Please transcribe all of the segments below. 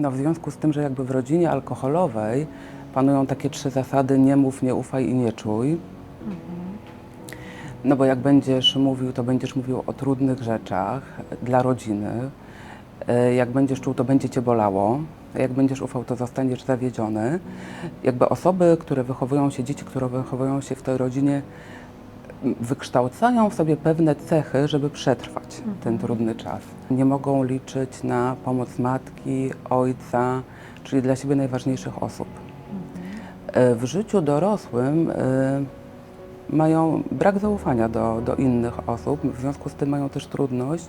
No w związku z tym, że jakby w rodzinie alkoholowej panują takie trzy zasady nie mów, nie ufaj i nie czuj. No bo jak będziesz mówił, to będziesz mówił o trudnych rzeczach dla rodziny. E, Jak będziesz czuł, to będzie cię bolało. Jak będziesz ufał, to zostaniesz zawiedziony. Jakby osoby, które wychowują się, dzieci, które wychowują się w tej rodzinie, wykształcają w sobie pewne cechy, żeby przetrwać ten trudny czas. Nie mogą liczyć na pomoc matki, ojca, czyli dla siebie najważniejszych osób. E, W życiu dorosłym e, mają brak zaufania do, do innych osób, w związku z tym mają też trudność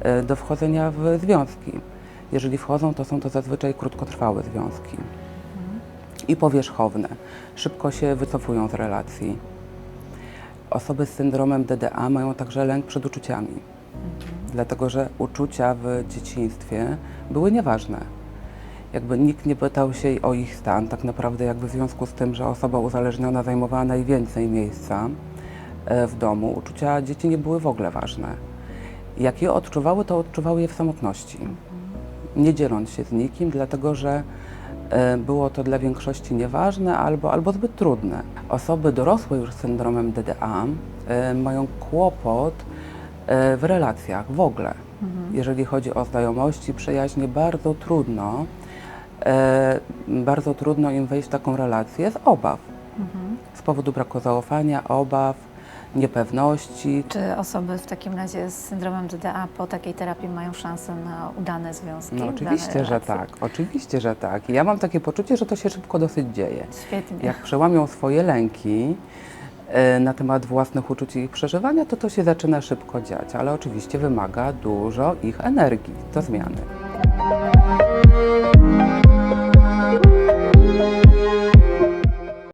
e, do wchodzenia w związki. Jeżeli wchodzą, to są to zazwyczaj krótkotrwałe związki i powierzchowne. Szybko się wycofują z relacji. Osoby z syndromem DDA mają także lęk przed uczuciami, dlatego że uczucia w dzieciństwie były nieważne. Jakby nikt nie pytał się o ich stan, tak naprawdę jakby w związku z tym, że osoba uzależniona zajmowała najwięcej miejsca e, w domu, uczucia dzieci nie były w ogóle ważne. Jak je odczuwały, to odczuwały je w samotności, nie dzieląc się z nikim, dlatego że było to dla większości nieważne albo, albo zbyt trudne. Osoby dorosłe już z syndromem DDA e, mają kłopot e, w relacjach w ogóle. Jeżeli chodzi o znajomości, przyjaźnie, bardzo trudno, bardzo trudno im wejść w taką relację z obaw. Z powodu braku zaufania, obaw, niepewności. Czy osoby w takim razie z syndromem DDA po takiej terapii mają szansę na udane związki? No oczywiście, że tak, oczywiście, że tak. I ja mam takie poczucie, że to się szybko dosyć dzieje. Świetnie. Jak przełamią swoje lęki e, na temat własnych uczuć i ich przeżywania, to to się zaczyna szybko dziać, ale oczywiście wymaga dużo ich energii do zmiany.